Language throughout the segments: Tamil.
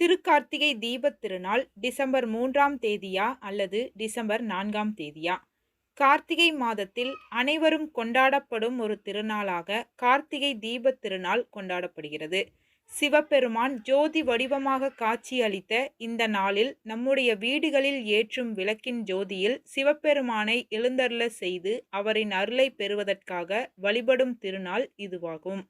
திருக்கார்த்திகை தீபத் திருநாள் டிசம்பர் மூன்றாம் தேதியா அல்லது டிசம்பர் நான்காம் தேதியா? கார்த்திகை மாதத்தில் அனைவரும் கொண்டாடப்படும் ஒரு திருநாளாக கார்த்திகை தீபத் திருநாள் கொண்டாடப்படுகிறது. சிவபெருமான் ஜோதி வடிவமாக காட்சியளித்த இந்த நாளில் நம்முடைய வீடுகளில் ஏற்றும் விளக்கின் ஜோதியில் சிவபெருமானை எழுந்தருள செய்து அவரின் அருளை பெறுவதற்காக வழிபடும் திருநாள் இதுவாகும்.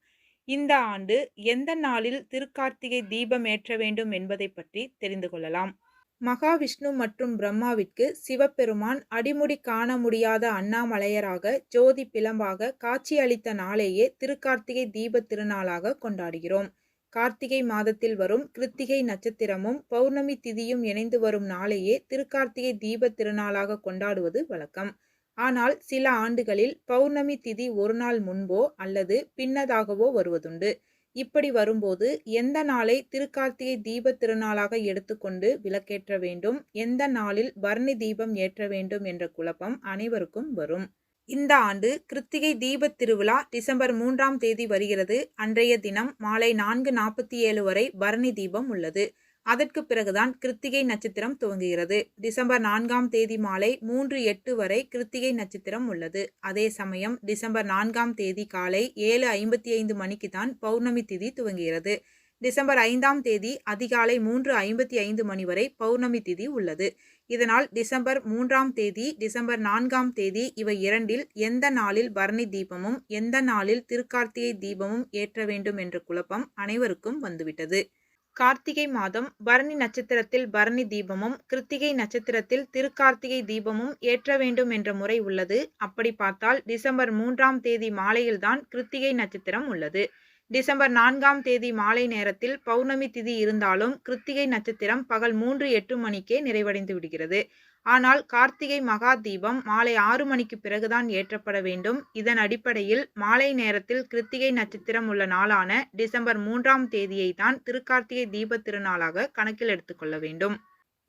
இந்த ஆண்டு எந்த நாளில் திருக்கார்த்திகை தீபம் ஏற்ற வேண்டும் என்பதை பற்றி தெரிந்து கொள்ளலாம். மகாவிஷ்ணு மற்றும் பிரம்மாவிற்கு சிவபெருமான் அடிமுடி காண முடியாத அண்ணாமலையராக ஜோதி பிளம்பாக காட்சியளித்த நாளேயே திருக்கார்த்திகை தீப திருநாளாக கொண்டாடுகிறோம். கார்த்திகை மாதத்தில் வரும் கிருத்திகை நட்சத்திரமும் பௌர்ணமி திதியும் இணைந்து வரும் நாளையே திருக்கார்த்திகை தீப திருநாளாக கொண்டாடுவது வழக்கம். ஆனால் சில ஆண்டுகளில் பௌர்ணமி திதி ஒரு நாள் முன்போ அல்லது பின்னதாகவோ வருவதுண்டு. இப்படி வரும்போது எந்த நாளை திருக்கார்த்திகை தீப திருநாளாக எடுத்துக்கொண்டு விளக்கேற்ற வேண்டும் எந்த நாளில் பரணி தீபம் ஏற்ற வேண்டும் என்ற குழப்பம் அனைவருக்கும் வரும். இந்த ஆண்டு கிருத்திகை தீபத் திருவிழா டிசம்பர் மூன்றாம் தேதி வருகிறது. அன்றைய தினம் மாலை நான்கு நாற்பத்தி ஏழு வரை பரணி தீபம் உள்ளது. அதற்கு பிறகுதான் கிருத்திகை நட்சத்திரம் துவங்குகிறது. டிசம்பர் நான்காம் தேதி மாலை மூன்று எட்டு வரை கிருத்திகை நட்சத்திரம் உள்ளது. அதே சமயம் டிசம்பர் நான்காம் தேதி காலை ஏழு ஐம்பத்தி ஐந்து மணிக்கு தான் பௌர்ணமி திதி துவங்குகிறது. டிசம்பர் ஐந்தாம் தேதி அதிகாலை மூன்று ஐம்பத்தி ஐந்து மணி வரை பௌர்ணமி திதி உள்ளது. இதனால் டிசம்பர் மூன்றாம் தேதி டிசம்பர் நான்காம் தேதி இவை இரண்டில் எந்த நாளில் பரணி தீபமும் எந்த நாளில் திருக்கார்த்திகை தீபமும் ஏற்ற வேண்டும் என்ற குழப்பம் அனைவருக்கும் வந்துவிட்டது. கார்த்திகை மாதம் பரணி நட்சத்திரத்தில் பரணி தீபமும் கிருத்திகை நட்சத்திரத்தில் திருக்கார்த்திகை தீபமும் ஏற்ற வேண்டும் என்ற முறை உள்ளது. அப்படி பார்த்தால் டிசம்பர் மூன்றாம் தேதி மாலையில்தான் கிருத்திகை நட்சத்திரம் உள்ளது. டிசம்பர் நான்காம் தேதி மாலை நேரத்தில் பௌர்ணமி திதி இருந்தாலும் கிருத்திகை நட்சத்திரம் பகல் மூன்று எட்டு மணிக்கே நிறைவடைந்து விடுகிறது. ஆனால் கார்த்திகை மகா தீபம் மாலை ஆறு மணிக்கு பிறகுதான் ஏற்றப்பட வேண்டும். இதன் அடிப்படையில் மாலை நேரத்தில் கிருத்திகை நட்சத்திரம் உள்ள நாளான டிசம்பர் மூன்றாம் தேதியை தான் திருக்கார்த்திகை தீப திருநாளாக கணக்கில் எடுத்துக்கொள்ள வேண்டும்.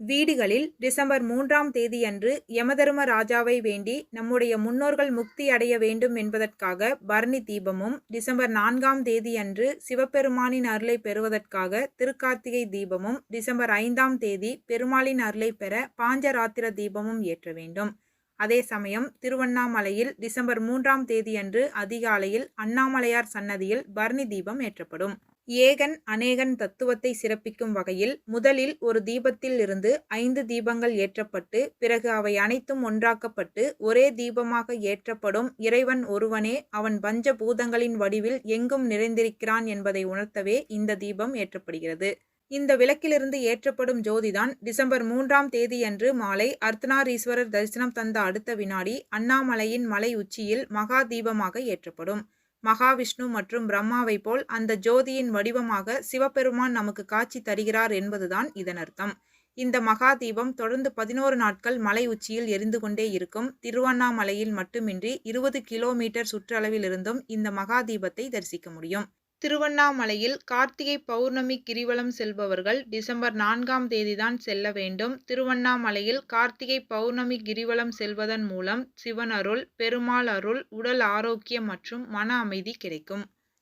வீடுகளில் டிசம்பர் மூன்றாம் தேதியன்று யமதர்ம ராஜாவை வேண்டி நம்முடைய முன்னோர்கள் முக்தி அடைய வேண்டும் என்பதற்காக பரணி தீபமும் டிசம்பர் நான்காம் தேதியன்று சிவபெருமானின் அருளை பெறுவதற்காக திருக்கார்த்திகை தீபமும் டிசம்பர் ஐந்தாம் தேதி பெருமாளின் அருளை பெற பாஞ்சராத்திர தீபமும் ஏற்ற வேண்டும். அதே சமயம் திருவண்ணாமலையில் டிசம்பர் மூன்றாம் தேதியன்று அதிகாலையில் அண்ணாமலையார் சன்னதியில் பரணி தீபம் ஏற்றப்படும். ஏகன் அநேகன் தத்துவத்தை சிறப்பிக்கும் வகையில் முதலில் ஒரு தீபத்தில் இருந்து ஐந்து தீபங்கள் ஏற்றப்பட்டு பிறகு அவை அனைத்தும் ஒன்றாக்கப்பட்டு ஒரே தீபமாக ஏற்றப்படும் இறைவன் ஒருவனே அவன் பஞ்ச பூதங்களின் வடிவில் எங்கும் நிறைந்திருக்கிறான் என்பதை உணர்த்தவே இந்த தீபம் ஏற்றப்படுகிறது. இந்த விளக்கிலிருந்து ஏற்றப்படும் ஜோதிதான் டிசம்பர் மூன்றாம் தேதியன்று மாலை அர்த்தனாரீஸ்வரர் தரிசனம் தந்த அடுத்த வினாடி அண்ணாமலையின் மலை உச்சியில் மகா தீபமாக ஏற்றப்படும். மகாவிஷ்ணு மற்றும் பிரம்மாவை போல் அந்த ஜோதியின் வடிவமாக சிவபெருமான் நமக்கு காட்சி தருகிறார் என்பதுதான் இதன் அர்த்தம். இந்த மகா தீபம் தொடர்ந்து பதினோரு நாட்கள் மலை உச்சியில் எரிந்து கொண்டே இருக்கும். திருவண்ணாமலையில் மட்டுமின்றி இருபது கிலோமீட்டர் சுற்றளவில் இருந்தும் இந்த மகா தீபத்தை தரிசிக்க முடியும். திருவண்ணாமலையில் கார்த்திகை பௌர்ணமி கிரிவலம் செல்பவர்கள் டிசம்பர் நான்காம் தேதிதான் செல்ல வேண்டும். திருவண்ணாமலையில் கார்த்திகை பௌர்ணமி கிரிவலம் செல்வதன் மூலம் சிவன் அருள் பெருமாள் அருள் உடல் ஆரோக்கியம் மற்றும் மன அமைதி கிடைக்கும்.